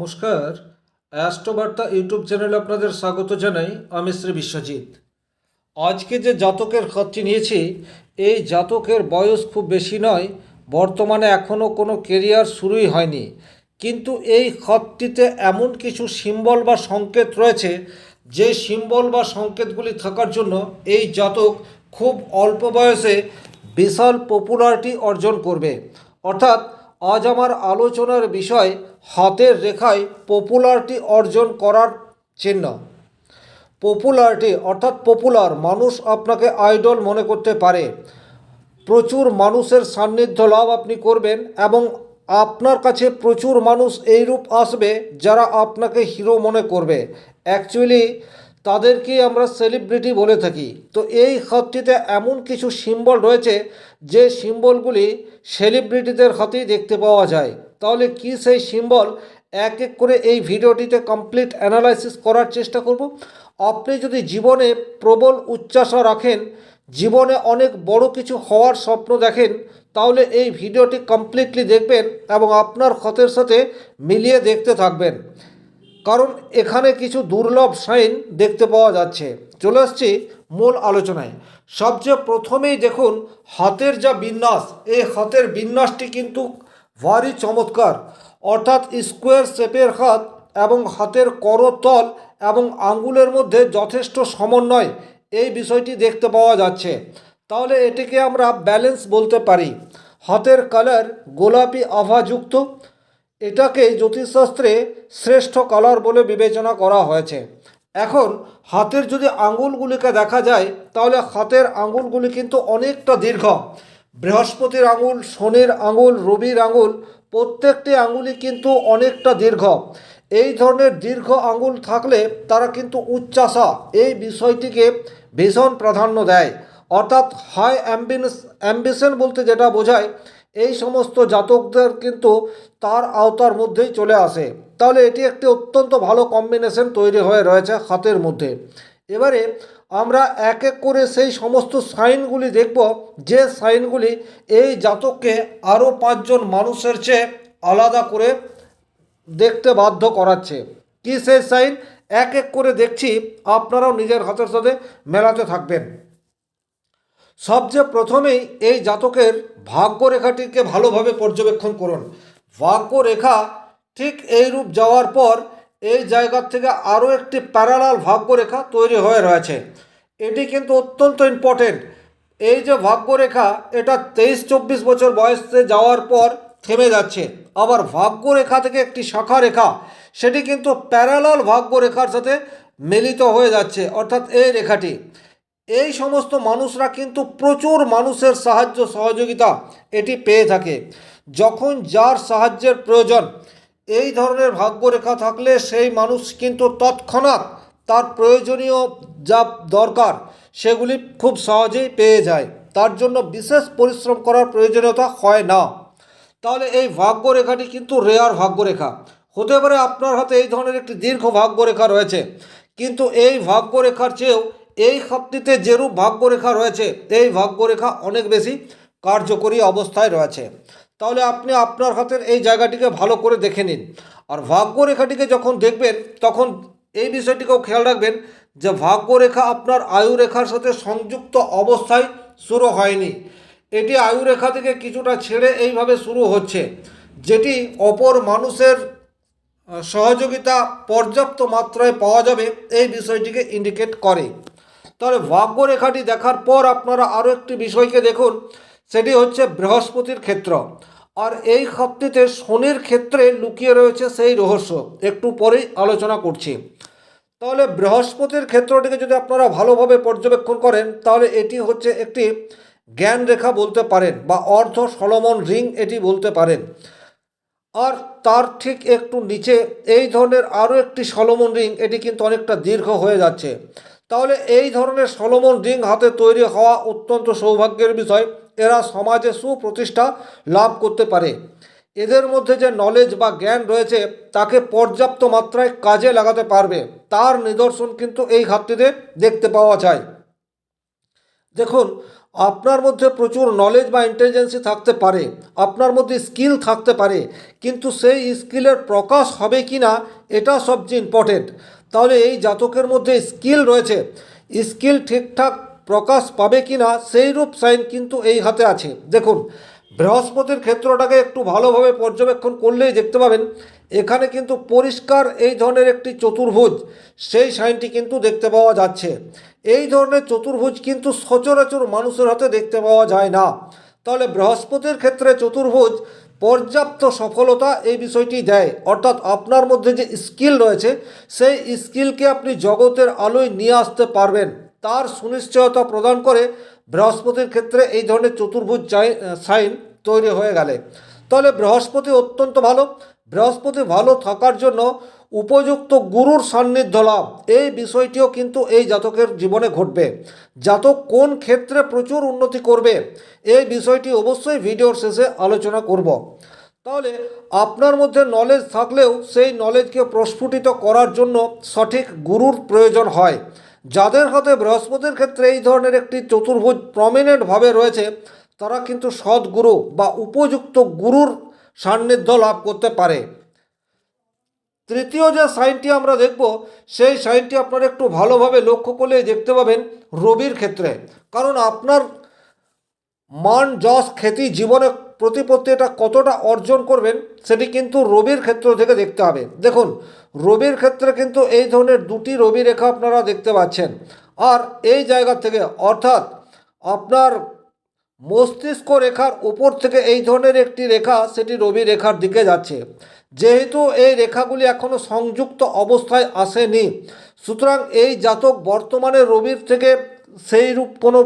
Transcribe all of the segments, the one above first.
নমস্কার। অ্যাস্ট্রোবার্তা ইউটিউব চ্যানেলে আপনাদের স্বাগত জানাই আমি শ্রী বিশ্বজিৎ। আজকে যে জাতকের খাতটি নিয়েছি, এই জাতকের বয়স খুব বেশি নয়, বর্তমানে এখনও কোনো কেরিয়ার শুরুই হয়নি। কিন্তু এই খাতটিতে এমন কিছু সিম্বল বা সংকেত রয়েছে, যে সিম্বল বা সংকেতগুলি থাকার জন্য এই জাতক খুব অল্প বয়সে বিশাল পপুলারিটি অর্জন করবে। অর্থাৎ আজ আমার আলোচনার বিষয় হাতের রেখায় পপুলারিটি অর্জন করার চিহ্ন। পপুলারিটি অর্থাৎ পপুলার মানুষ আপনাকে আইডল মনে করতে পারে। প্রচুর মানুষের সান্নিধ্য লাভ আপনি করবেন এবং আপনার কাছে প্রচুর মানুষ এইরূপ আসবে যারা আপনাকে হিরো মনে করবে। অ্যাকচুয়ালি তাদেরকেই আমরা সেলিব্রিটি বলে থাকি। তো এই হাতটিতে এমন কিছু সিম্বল রয়েছে যে সিম্বলগুলি সেলিব্রিটিদের হাতেই দেখতে পাওয়া যায়। তাহলে কি সেই সিম্বল এক এক করে এই ভিডিওটিতে কমপ্লিট অ্যানালাইসিস করার চেষ্টা করব। আপনি যদি জীবনে প্রবল উচ্চাসা রাখেন, জীবনে অনেক বড় কিছু হওয়ার স্বপ্ন দেখেন, তাহলে এই ভিডিওটি কমপ্লিটলি দেখবেন এবং আপনার ক্ষতের সাথে মিলিয়ে দেখতে থাকবেন। কারণ এখানে কিছু দুর্লভ সাইন দেখতে পাওয়া যাচ্ছে। চলে আসছি মূল আলোচনায়। সবচেয়ে প্রথমেই দেখুন, হাতের যা বিন্যাস, এই হাতের বিন্যাসটি কিন্তু ভারী চমৎকার। অর্থাৎ স্কোয়ার শেপের হাত এবং হাতের করতল এবং আঙ্গুলের মধ্যে যথেষ্ট সমন্বয়, এই বিষয়টি দেখতে পাওয়া যাচ্ছে। তাহলে এটিকে আমরা ব্যালেন্স বলতে পারি। হাতের কালার গোলাপি আভাযুক্ত এটাকে জ্যোতিষশাস্ত্রে শ্রেষ্ঠ কালার বলে বিবেচনা করা হয়েছে। এখন, হাতের যদি আঙুলগুলিকে দেখা যায়, তাহলে হাতের আঙুলগুলি কিন্তু অনেকটা দীর্ঘ। বৃহস্পতির আঙুল শনির আঙুল রবির আঙুল প্রত্যেকটি আঙুলই কিন্তু অনেকটা দীর্ঘ। এই ধরনের দীর্ঘ আঙুল থাকলে তারা কিন্তু উচ্চাসা এই বিষয়টিকে ভীষণ প্রাধান্য দেয়। অর্থাৎ হাই অ্যাম্বিনস অ্যাম্বিশন বলতে যেটা বোঝায় সমস্ত জাতকদের কিন্তু তার আওতার মধ্যেই চলে আসে। তাহলে এটি একটি অত্যন্ত ভালো কম্বিনেশন তৈরি হয়ে রয়েছে হাতের মধ্যে। এবারে আমরা এক এক করে সেই সমস্ত সাইনগুলি দেখব, যে সাইনগুলি এই জাতককে আরও পাঁচজন মানুষের চেয়ে আলাদা করে দেখতে বাধ্য করাচ্ছে। কি সেই সাইন? এক এক করে দেখছি, আপনারাও নিজের হাতের সাথে মেলাতে থাকবেন। সবচেয়ে প্রথমেই এই জাতকের ভাগ্যরেখাটিকে ভালোভাবে পর্যবেক্ষণ করুন। ভাগ্যরেখা ঠিক এই রূপ যাওয়ার পর এই জায়গার থেকে আরও একটি প্যারালাল ভাগ্যরেখা তৈরি হয়ে রয়েছে। এটি কিন্তু অত্যন্ত ইম্পর্টেন্ট। এই যে ভাগ্যরেখা, এটা তেইশ চব্বিশ বছর বয়সে যাওয়ার পর থেমে যাচ্ছে। আবার ভাগ্যরেখা থেকে একটি শাখা রেখা, সেটি কিন্তু প্যারালাল ভাগ্যরেখার সাথে মিলিত হয়ে যাচ্ছে, অর্থাৎ এই রেখাটি। এই সমস্ত মানুষরা কিন্তু প্রচুর মানুষের সাহায্য সহযোগিতা এটি পেয়ে থাকে। যখন যার সাহায্যের প্রয়োজন, এই ধরনের ভাগ্যরেখা থাকলে সেই মানুষ কিন্তু তৎক্ষণাৎ তার প্রয়োজনীয় যা দরকার, সেগুলি খুব সহজেই পেয়ে যায়। তার জন্য বিশেষ পরিশ্রম করার প্রয়োজনীয়তা হয় না। তাহলে এই ভাগ্যরেখাটি কিন্তু রেয়ার ভাগ্যরেখা। হতে পারে আপনার হাতে এই ধরনের একটি দীর্ঘ ভাগ্যরেখা রয়েছে, কিন্তু এই ভাগ্যরেখার চেয়েও এই খাতটিতে যেরূপ ভাগ্যরেখা রয়েছে এই ভাগ্যরেখা অনেক বেশি কার্যকরী অবস্থায় রয়েছে। তাহলে আপনি আপনার হাতের এই জায়গাটিকে ভালো করে দেখে নিন। আর ভাগ্যরেখাটিকে যখন দেখবেন, তখন এই বিষয়টিকেও খেয়াল রাখবেন যে ভাগ্যরেখা আপনার আয়ুরেখার সাথে সংযুক্ত অবস্থায় শুরু হয়নি। এটি আয়ুরেখা থেকে কিছুটা ছেড়ে এইভাবে শুরু হচ্ছে, যেটি অপর মানুষের সহযোগিতা পর্যাপ্ত মাত্রায় পাওয়া যাবে, এই বিষয়টিকে ইন্ডিকেট করে। তাহলে ভাগ্যরেখাটি দেখার পর আপনারা আরও একটি বিষয়কে দেখুন। সেটি হচ্ছে বৃহস্পতির ক্ষেত্র। আর এই খাতটিতে শনির ক্ষেত্রে লুকিয়ে রয়েছে সেই রহস্য। একটু পরেই আলোচনা করছি। তাহলে বৃহস্পতির ক্ষেত্রটিকে যদি আপনারা ভালোভাবে পর্যবেক্ষণ করেন, তাহলে এটি হচ্ছে একটি জ্ঞান রেখা বলতে পারেন বা অর্ধ সলমন রিং এটি বলতে পারেন। আর তার ঠিক একটু নিচে এই ধরনের আরও একটি সলমন রিং, এটি কিন্তু অনেকটা দীর্ঘ হয়ে যাচ্ছে। তাহলে এই ধরনের সলমন রিং হাতে তৈরি হওয়া অত্যন্ত সৌভাগ্যের বিষয়। এরা সমাজে সুপ্রতিষ্ঠা লাভ করতে পারে। এদের মধ্যে যে নলেজ বা জ্ঞান রয়েছে, তাকে পর্যাপ্ত মাত্রায় কাজে লাগাতে পারবে। তার নিদর্শন কিন্তু এই ঘাটতিতে দেখতে পাওয়া যায়। দেখুন, আপনার মধ্যে প্রচুর নলেজ বা ইন্টেলিজেন্সি থাকতে পারে। আপনার মধ্যে স্কিল থাকতে পারে। কিন্তু সেই স্কিলের প্রকাশ হবে কি না এটা সবচেয়ে ইম্পর্টেন্ট তাহলে এই জাতকের মধ্যে স্কিল রয়েছে। স্কিল ঠিকঠাক প্রকাশ পাবে কি না সেই রূপ সাইন কিন্তু এই হাতে আছে। দেখুন, বৃহস্পতির ক্ষেত্রটাকে একটু ভালোভাবে পর্যবেক্ষণ করলেই দেখতে পাবেন, এখানে কিন্তু পরিষ্কার এই ধরনের একটি চতুর্ভুজ, সেই সাইনটি কিন্তু দেখতে পাওয়া যাচ্ছে। এই ধরনের চতুর্ভুজ কিন্তু সচরাচর মানুষের হাতে দেখতে পাওয়া যায় না। তাহলে বৃহস্পতির ক্ষেত্রে চতুর্ভুজ পর্যাপ্ত সফলতা এই বিষয়টি দেয়। অর্থাৎ আপনার মধ্যে যে স্কিল রয়েছে, সেই স্কিলকে আপনি জগতের আলোয় নিয়ে আসতে পারবেন। তার সুনিশ্চয়তা প্রদান করে বৃহস্পতির ক্ষেত্রে এই ধরনের চতুর্ভুজ সাইন তৈরি হয়ে গেলে। তাহলে বৃহস্পতি অত্যন্ত ভালো। বৃহস্পতি ভালো থাকার জন্য উপযুক্ত গুরুর সান্নিধ্য লাভ। এই বিষয়টিও কিন্তু এই জাতকের জীবনে ঘটবে। জাতক কোন ক্ষেত্রে প্রচুর উন্নতি করবে, এই বিষয়টি অবশ্যই ভিডিওর শেষে আলোচনা করব। তাহলে আপনার মধ্যে নলেজ থাকলেও সেই নলেজকে প্রস্ফুটিত করার জন্য সঠিক গুরুর প্রয়োজন হয়। যাদের হাতে বৃহস্পতির ক্ষেত্রে এই ধরনের একটি চতুর্ভুজ প্রমিনেন্টভাবে রয়েছে, তারা কিন্তু সদ্গুরু বা উপযুক্ত গুরুর সান্নিধ্য লাভ করতে পারে। তৃতীয় যে সাইনটি আমরা দেখব, সেই সাইনটি আপনারা একটু ভালোভাবে লক্ষ্য করলে দেখতে পাবেন রবির ক্ষেত্রে। কারণ আপনার মান, যশ, খ্যাতি, জীবনে প্রতিপত্তি এটা কতটা অর্জন করবেন, সেটি কিন্তু রবির ক্ষেত্র থেকে দেখতে হবে। দেখুন, রবির ক্ষেত্রে কিন্তু এই ধরনের দুটি রবি রেখা আপনারা দেখতে পাচ্ছেন। আর এই জায়গা থেকে, অর্থাৎ আপনার মস্তিষ্ক রেখার উপর থেকে এই ধরনের একটি রেখা সেটি রবি রেখার দিকে যাচ্ছে। যেহেতু এই রেখাগুলি এখনও সংযুক্ত অবস্থায় আসেনি, সুতরাং এই জাতক বর্তমানে রবির থেকে সেই রূপ কোনো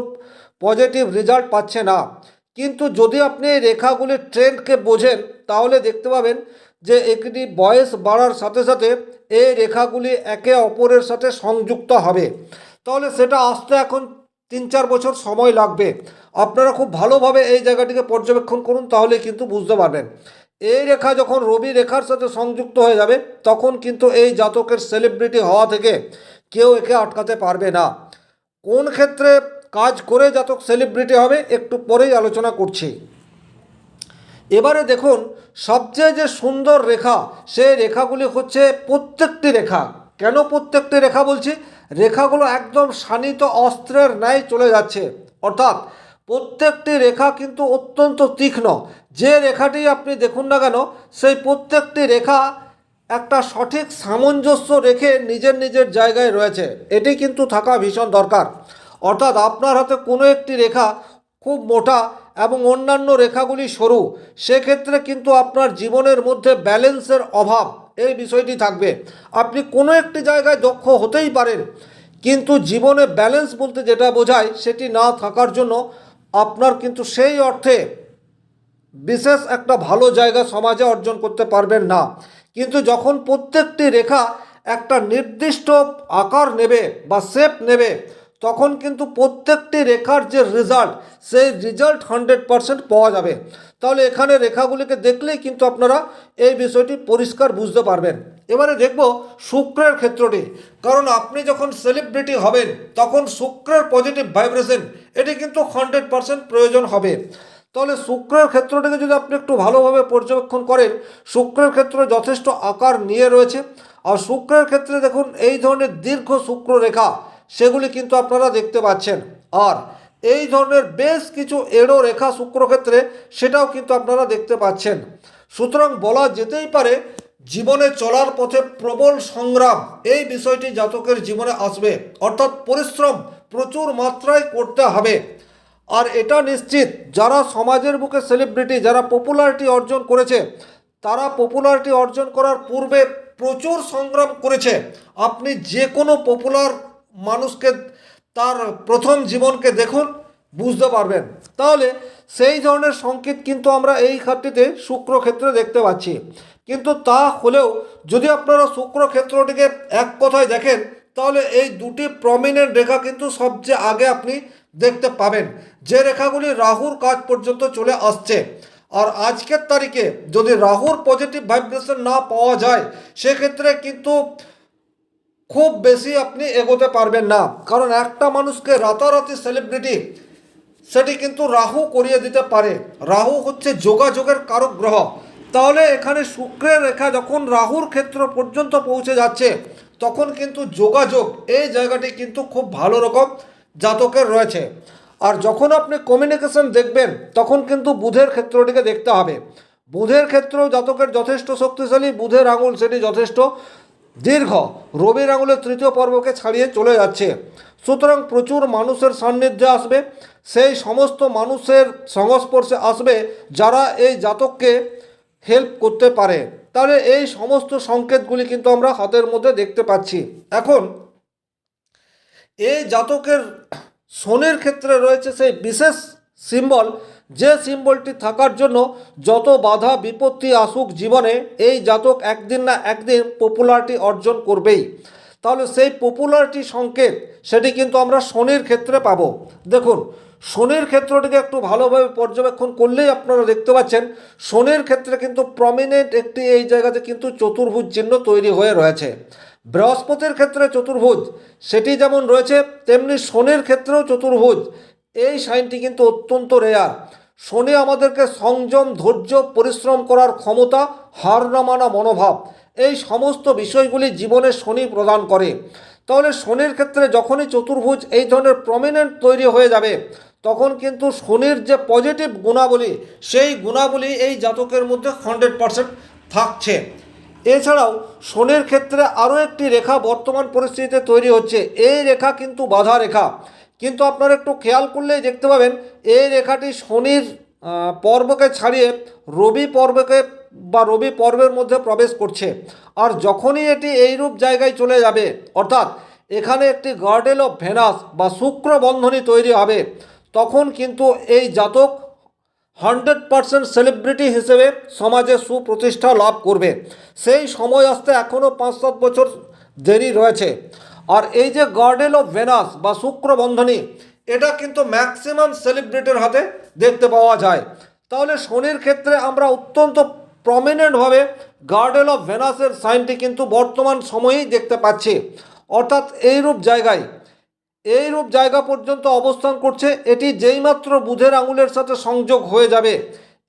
পজিটিভ রেজাল্ট পাচ্ছে না। কিন্তু যদি আপনি এই রেখাগুলির ট্রেন্ডকে বোঝেন, তাহলে দেখতে পাবেন যে একটি বয়স বাড়ার সাথে সাথে এই রেখাগুলি একে অপরের সাথে সংযুক্ত হবে। তাহলে সেটা আসতে এখন তিন চার বছর সময় লাগবে। আপনারা খুব ভালোভাবে এই জায়গাটিকে পর্যবেক্ষণ করুন তাহলে কিন্তু বুঝতে পারবেন। এই রেখা যখন রবি রেখার সাথে সংযুক্ত হয়ে যাবে, তখন কিন্তু এই জাতকের সেলিব্রিটি হওয়া থেকে কেউ একে আটকাতে পারবে না। কোন ক্ষেত্রে কাজ করে জাতক সেলিব্রিটি হবে, একটু পরেই আলোচনা করছি। এবারে দেখুন, সবচেয়ে যে সুন্দর রেখা, সেই রেখাগুলি হচ্ছে প্রত্যেকটি রেখা। কেন প্রত্যেকটি রেখা বলছি? রেখাগুলো একদম শানিত অস্ত্রের ন্যায় চলে যাচ্ছে। অর্থাৎ প্রত্যেকটি রেখা কিন্তু অত্যন্ত তীক্ষ্ণ। যে রেখাটি আপনি দেখুন না কেন, সেই প্রত্যেকটি রেখা একটা সঠিক সামঞ্জস্য রেখে নিজের নিজের জায়গায় রয়েছে। এটি কিন্তু থাকা ভীষণ দরকার। অর্থাৎ আপনার হাতে কোনো একটি রেখা খুব মোটা এবং অন্যান্য রেখাগুলি সরু, সেক্ষেত্রে কিন্তু আপনার জীবনের মধ্যে ব্যালেন্সের অভাব এই বিষয়টি থাকবে। আপনি কোনো একটি জায়গায় দক্ষ হতেই পারেন, কিন্তু জীবনে ব্যালেন্স বলতে যেটা বোঝায় সেটি না থাকার জন্য আপনার কিন্তু সেই অর্থে বিশেষ একটা ভালো জায়গা সমাজে অর্জন করতে পারবেন না। কিন্তু যখন প্রত্যেকটি রেখা একটা নির্দিষ্ট আকার নেবে বা শেপ নেবে, তখন কিন্তু প্রত্যেকটি রেখার যে রেজাল্ট সেই রেজাল্ট হান্ড্রেড পাওয়া যাবে। তাহলে এখানে রেখাগুলিকে দেখলেই কিন্তু আপনারা এই বিষয়টি পরিষ্কার বুঝতে পারবেন। এবারে দেখব শুক্রের ক্ষেত্রটি। কারণ আপনি যখন সেলিব্রিটি হবেন, তখন শুক্রের পজিটিভ ভাইব্রেশন এটি কিন্তু হান্ড্রেড পারসেন্ট প্রয়োজন হবে। তাহলে শুক্রের ক্ষেত্রটিকে যদি আপনি একটু ভালোভাবে পর্যবেক্ষণ করেন, শুক্রের ক্ষেত্রে যথেষ্ট আকার নিয়ে রয়েছে। আর শুক্রের ক্ষেত্রে দেখুন, এই ধরনের দীর্ঘ শুক্র রেখা সেগুলি কিন্তু আপনারা দেখতে পাচ্ছেন। আর এই ধরনের বেশ কিছু এড়ো রেখা শুক্রক্ষেত্রে সেটাও কিন্তু আপনারা দেখতে পাচ্ছেন। সুতরাং বলা যেতেই পারে, জীবনে চলার পথে প্রবল সংগ্রাম, এই বিষয়টি জাতকের জীবনে আসবে। অর্থাৎ পরিশ্রম প্রচুর মাত্রায় করতে হবে। আর এটা নিশ্চিত, যারা সমাজের বুকে সেলিব্রিটি যারা পপুলারিটি অর্জন করেছে, তারা পপুলারিটি অর্জন করার পূর্বে প্রচুর সংগ্রাম করেছে। আপনি যে কোনো পপুলার মানুষকে তার প্রথম জীবনকে দেখুন, বুঝতে পারবেন। তাহলে সেই ধরনের সংকেত কিন্তু আমরা এই খাতটিতে শুক্র ক্ষেত্রে দেখতে পাচ্ছি। কিন্তু তা হলেও যদি আপনারা শুক্র ক্ষেত্রটিকে এক কথায় দেখেন, তাহলে এই দুটি প্রমিনেন্ট রেখা কিন্তু সবচেয়ে আগে আপনি দেখতে পাবেন। যে রেখাগুলি রাহুর কাজ পর্যন্ত চলে আসছে। আর আজকের তারিখে যদি রাহুর পজিটিভ ভাইব্রেশন না পাওয়া যায়, সেক্ষেত্রে কিন্তু খুব বেশি আপনি এগোতে পারবেন না। কারণ একটা মানুষকে রাতারাতি সেলিব্রিটি সেটি কিন্তু রাহু করিয়ে দিতে পারে। রাহু হচ্ছে যোগাযোগের কারক গ্রহ। তাহলে এখানে শুক্রের রেখা যখন রাহুর ক্ষেত্র পর্যন্ত পৌঁছে যাচ্ছে, তখন কিন্তু যোগাযোগ এই জায়গাটি কিন্তু খুব ভালো রকম জাতকের রয়েছে। আর যখন আপনি কমিউনিকেশন দেখবেন, তখন কিন্তু বুধের ক্ষেত্রটিকে দেখতে হবে। বুধের ক্ষেত্রেও জাতকের যথেষ্ট শক্তিশালী, বুধের আঙুল সেটি যথেষ্ট। দীর্ঘ রবির আঙুলের তৃতীয় পর্বকে ছাড়িয়ে চলে যাচ্ছে। সুতরাং প্রচুর মানুষের সান্নিধ্যে আসবে, সেই সমস্ত মানুষের সংস্পর্শে আসবে যারা এই জাতককে হেল্প করতে পারে। তাহলে এই সমস্ত সংকেতগুলি কিন্তু আমরা হাতের মধ্যে দেখতে পাচ্ছি। এখন, এই জাতকের শনির ক্ষেত্রে রয়েছে সেই বিশেষ সিম্বল, যে সিম্বলটি থাকার জন্য যত বাধা বিপত্তি আসুক জীবনে, এই জাতক একদিন না একদিন পপুলারিটি অর্জন করবেই। তাহলে সেই পপুলারিটি সংকেত, সেটি কিন্তু আমরা শনির ক্ষেত্রে পাব। দেখুন, শনির ক্ষেত্রটিকে একটু ভালোভাবে পর্যবেক্ষণ করলেই আপনারা দেখতে পাচ্ছেন, শনির ক্ষেত্রে কিন্তু প্রমিনেন্ট একটি এই জায়গাতে কিন্তু চতুর্ভুজ চিহ্ন তৈরি হয়ে রয়েছে। বৃহস্পতির ক্ষেত্রে চতুর্ভুজ, সেটি যেমন রয়েছে, তেমনি শনির ক্ষেত্রেও চতুর্ভুজ। এই সাইনটি কিন্তু অত্যন্ত রেয়ার শনি আমাদেরকে সংযম, ধৈর্য, পরিশ্রম করার ক্ষমতা হার না মানা মনোভাব, এই সমস্ত বিষয়গুলি জীবনে শনি প্রদান করে। তাহলে শনির ক্ষেত্রে যখনই চতুর্ভুজ এই ধরনের প্রমিনেন্ট তৈরি হয়ে যাবে, তখন কিন্তু শনির যে পজিটিভ গুণাবলী, সেই গুণাবলী এই জাতকের মধ্যে হান্ড্রেড পারসেন্ট থাকছে। এছাড়াও শনির ক্ষেত্রে আরও একটি রেখা বর্তমান পরিস্থিতিতে তৈরি হচ্ছে, এই রেখা কিন্তু বাধা রেখা। কিন্তু আপনারা একটু খেয়াল করলেই দেখতে পাবেন, এই রেখাটি শনির পর্বকে ছাড়িয়ে রবি পর্বকে বা রবি পর্বের মধ্যে প্রবেশ করছে। আর যখনই এটি এইরূপ জায়গায় চলে যাবে, অর্থাৎ এখানে একটি গার্ডেল অফ ভেনাস বা শুক্র বন্ধনী তৈরি হবে, তখন কিন্তু এই জাতক হান্ড্রেড পারসেন্ট সেলিব্রিটি হিসেবে সমাজে সুপ্রতিষ্ঠা লাভ করবে। সেই সময় আসতে এখনও পাঁচ সাত বছর দেরি রয়েছে। আর এই যে গার্ডেল অফ ভেনাস বা শুক্র বন্ধনী এটা কিন্তু ম্যাক্সিমাম সেলিব্রিটির হাতে দেখতে পাওয়া যায়। তাহলে শনির ক্ষেত্রে আমরা অত্যন্ত প্রমিনেন্টভাবে গার্ডেল অফ ভেনাসের সাইনটি কিন্তু বর্তমান সময়েই দেখতে পাচ্ছি। অর্থাৎ এইরূপ জায়গায় এইরূপ জায়গা পর্যন্ত অবস্থান করছে, এটি যেইমাত্র বুধের আঙুলের সাথে সংযোগ হয়ে যাবে,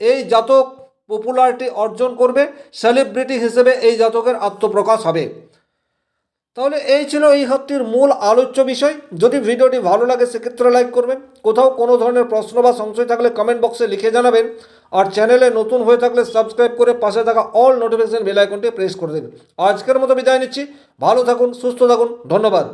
এই জাতক পপুলারিটি অর্জন করবে সেলিব্রিটি হিসেবে এই জাতকের আত্মপ্রকাশ হবে। তাহলে এই ছিল এই হাতটির মূল আলোচ্য বিষয়। যদি ভিডিওটি ভালো লাগে, সেক্ষেত্রে লাইক করবেন। কোথাও কোনো ধরনের প্রশ্ন বা সংশয় থাকলে কমেন্ট বক্সে লিখে জানাবেন। আর চ্যানেলে নতুন হয়ে থাকলে সাবস্ক্রাইব করে পাশে থাকা অল নোটিফিকেশন বেল আইকনটি প্রেস করে দেবেন। আজকের মতো বিদায় নিচ্ছি। ভালো থাকুন, সুস্থ থাকুন। ধন্যবাদ।